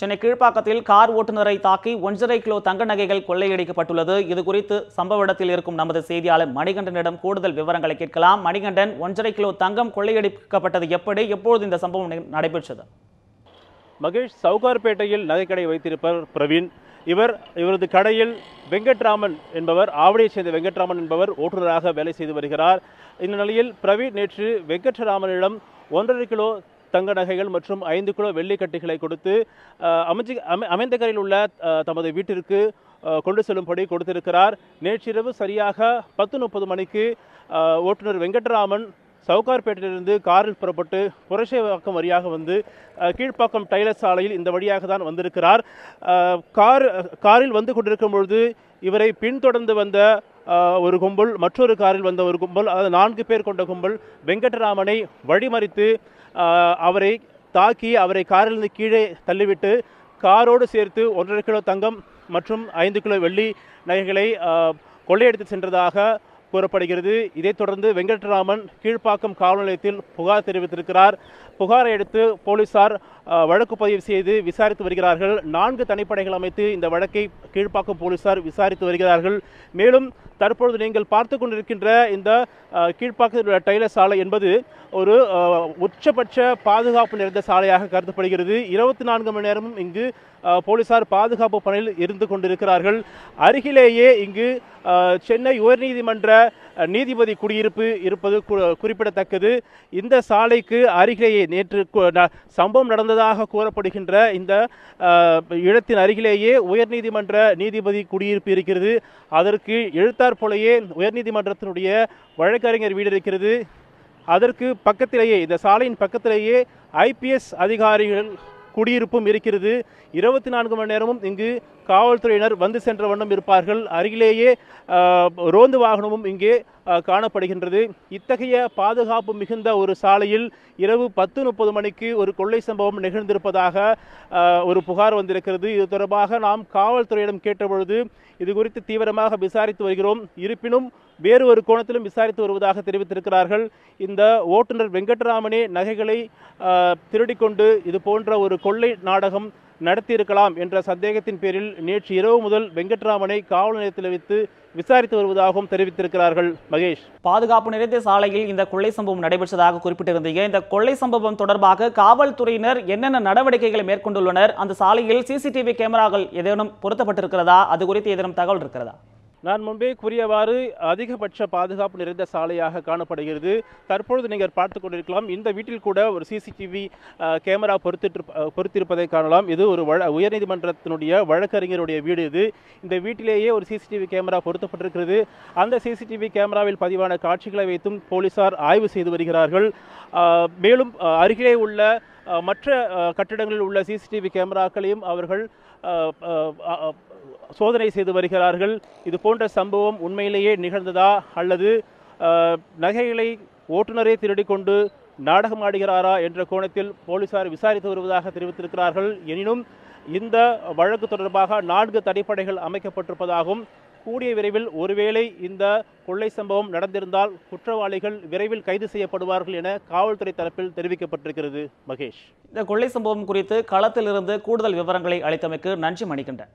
Chennai கீழ்ப்பாக்கத்தில் car ஓட்டுநரை தாக்கி ஒன்றரை kilo தங்க நகைகள் கொள்ளையடிக்கப்பட்டுள்ளது. இது குறித்து சம்பவ இடத்தில் இருக்கும் நமது செய்தியாளர் மணிகண்டனிடம் கூடுதல் விவரங்களை கேட்கலாம். மணிகண்டன் ஒன்றரை கிலோ தங்கம் கொள்ளையடிக்கப்பட்டது எப்படி? எப்பொழுது இந்த சம்பவம் நடைபெற்றது? மகேஷ் சவுகார்பேட்டையில் நகைக்கடை வைத்திருப்பவர் பிரவீன். இவர் இவரது கடையில் வெங்கட்ராமன் என்பவர் ஆவடியைச் சேர்ந்த வெங்கட்ராமன் என்பவர் ஓட்டுநராக வேலை செய்து வருகிறார். இந்த நிலையில் பிரவீன் நேற்று வெங்கட்ராமனிடம் ஒன்றரை கிலோ தங்க நகைகள் மற்றும் ஐந்து கிலோ வெள்ளிக்கட்டிகளை கொடுத்து அஹ், அமைச்சு அமை அமைந்தகரில் உள்ள தமது வீட்டிற்கு கொண்டு செல்லும்படி கொடுத்திருக்கிறார். நேற்றிரவு சரியாக பத்து முப்பது மணிக்கு ஓட்டுநர் வெங்கட்ராமன் சவுகார்பேட்டையிலிருந்து காரில் புறப்பட்டு புரட்சிவாக்கம் வழியாக வந்து கீழ்ப்பாக்கம் டைலர் சாலையில் இந்த வழியாக தான் வந்திருக்கிறார். கார் காரில் வந்து கொண்டிருக்கும் பொழுது இவரை பின்தொடர்ந்து வந்த ஒரு கும்பல் மற்றொரு காரில் வந்த ஒரு கும்பல் அதாவது நான்கு பேர் கொண்ட கும்பல் வெங்கட்ராமனை வழிமறித்து அவரை தாக்கி அவரை காரிலிருந்து கீழே தள்ளிவிட்டு காரோடு சேர்த்து ஒன்றரை கிலோ தங்கம் மற்றும் ஐந்து கிலோ வெள்ளி நகைகளை கொள்ளையடித்து சென்றதாக கூறப்படுகிறது. இதைத் தொடர்ந்து வெங்கட்ராமன் கீழ்ப்பாக்கம் காவல் நிலையத்தில் புகார் தெரிவித்திருக்கிறார். புகாரை அடுத்து போலீசார் வழக்கு பதிவு செய்து விசாரித்து வருகிறார்கள். நான்கு தனிப்படைகள் அமைத்து இந்த வழக்கை கீழ்ப்பாக்கம் போலீசார் விசாரித்து வருகிறார்கள். மேலும் தற்பொழுது நீங்கள் பார்த்து கொண்டிருக்கின்ற இந்த கீழ்ப்பாக்கத்தில் உள்ள டைலர் சாலை என்பது ஒரு உச்சபட்ச பாதுகாப்பு நிறைந்த சாலையாக கருதப்படுகிறது. இருபத்தி நான்கு மணி நேரமும் இங்கு போலீசார் பாதுகாப்பு பணியில் இருந்து கொண்டிருக்கிறார்கள். அருகிலேயே இங்கு சென்னை உயர்நீதிமன்ற நீதிபதி குடியிருப்பு இருப்பது கு- குறிப்பிடத்தக்கது. இந்த சாலைக்கு அருகிலேயே நேற்று ந- சம்பவம் நடந்ததாக கூறப்படுகின்ற இந்த இடத்தின் அருகிலேயே உயர்நீதிமன்ற நீதிபதி குடியிருப்பு இருக்கிறது. அதற்கு எழுத்தார் போலயே உயர்நீதிமன்றத்தினுடைய வழக்கறிஞர் வீடு இருக்கிறது. அதற்கு பக்கத்திலேயே இந்த சாலையின் பக்கத்திலேயே ஐபிஎஸ் அதிகாரிகள் குடியிருப்பும் இருக்கிறது. இருபத்தி நான்கு மணி நேரமும் இங்கு காவல்துறையினர் வந்து சென்ற வண்ணம் இருப்பார்கள். அருகிலேயே ரோந்து வாகனமும் இங்கே காணப்படுகின்றது. இத்தகைய பாதுகாப்பு மிகுந்த ஒரு சாலையில் இரவு பத்து முப்பது மணிக்கு ஒரு கொள்ளை சம்பவம் நிகழ்ந்திருப்பதாக ஒரு புகார் வந்திருக்கிறது. இது தொடர்பாக நாம் காவல்துறையிடம் கேட்டபொழுது இது குறித்து தீவிரமாக விசாரித்து வருகிறோம். இருப்பினும் வேறு ஒரு கோணத்திலும் விசாரித்து வருவதாக தெரிவித்திருக்கிறார்கள். இந்த ஓட்டுநர் வெங்கட்ராமனே நகைகளை திருடிக்கொண்டு இது போன்ற ஒரு கொள்ளை நாடகம் நடத்தியிருக்கலாம் என்ற சந்தேகத்தின் பேரில் நேற்று இரவு முதல் வெங்கட்ராமனை காவல் நிலையத்தில் வைத்து விசாரித்து வருவதாகவும் தெரிவித்திருக்கிறார்கள் மகேஷ். பாதுகாப்பு நிறைந்த சாலையில் இந்த கொள்ளை சம்பவம் நடைபெற்றதாக குறிப்பிட்டிருந்தீங்க. இந்த கொள்ளை சம்பவம் தொடர்பாக காவல்துறையினர் என்னென்ன நடவடிக்கைகளை மேற்கொண்டுள்ளனர்? அந்த சாலையில் சிசிடிவி கேமராக்கள் ஏதேனும் பொருத்தப்பட்டிருக்கிறதா? அது குறித்து ஏதேனும் தகவல் இருக்கிறதா? நான் முன்பே கூறியவாறு அதிகபட்ச பாதுகாப்பு நிறைந்த சாலையாக காணப்படுகிறது. தற்பொழுது நீங்கள் பார்த்து கொண்டிருக்கலாம் இந்த வீட்டில் கூட ஒரு சிசிடிவி கேமரா பொறுத்திட்டு பொறுத்திருப்பதை காணலாம். இது ஒரு வழ உயர்நீதிமன்றத்தினுடைய வழக்கறிஞருடைய வீடு இது. இந்த வீட்டிலேயே ஒரு சிசிடிவி கேமரா பொருத்தப்பட்டிருக்கிறது. அந்த சிசிடிவி கேமராவில் பதிவான காட்சிகளை வைத்தும் போலீசார் ஆய்வு செய்து வருகிறார்கள். மேலும் அருகிலே உள்ள மற்ற கட்டிடங்களில் உள்ள சிசிடிவி கேமராக்களையும் அவர்கள் சோதனை செய்து வருகிறார்கள். இது போன்ற சம்பவம் உண்மையிலேயே நிகழ்ந்ததா? அல்லது நகைகளை ஓட்டுநரே திருடிக்கொண்டு நாடகமாடுகிறாரா என்ற கோணத்தில் போலீசார் விசாரித்து வருவதாக தெரிவித்திருக்கிறார்கள். எனினும் இந்த வழக்கு தொடர்பாக நான்கு தடைப்படைகள் அமைக்கப்பட்டிருப்பதாகவும் கூடிய விரைவில் ஒருவேளை இந்த கொள்ளை சம்பவம் நடந்திருந்தால் குற்றவாளிகள் விரைவில் கைது செய்யப்படுவார்கள் என காவல்துறை தரப்பில் தெரிவிக்கப்பட்டிருக்கிறது. மகேஷ். இந்த கொள்ளை சம்பவம் குறித்து களத்திலிருந்து கூடுதல் விவரங்களை அளித்தமைக்கு நன்றி மணிகண்டன்.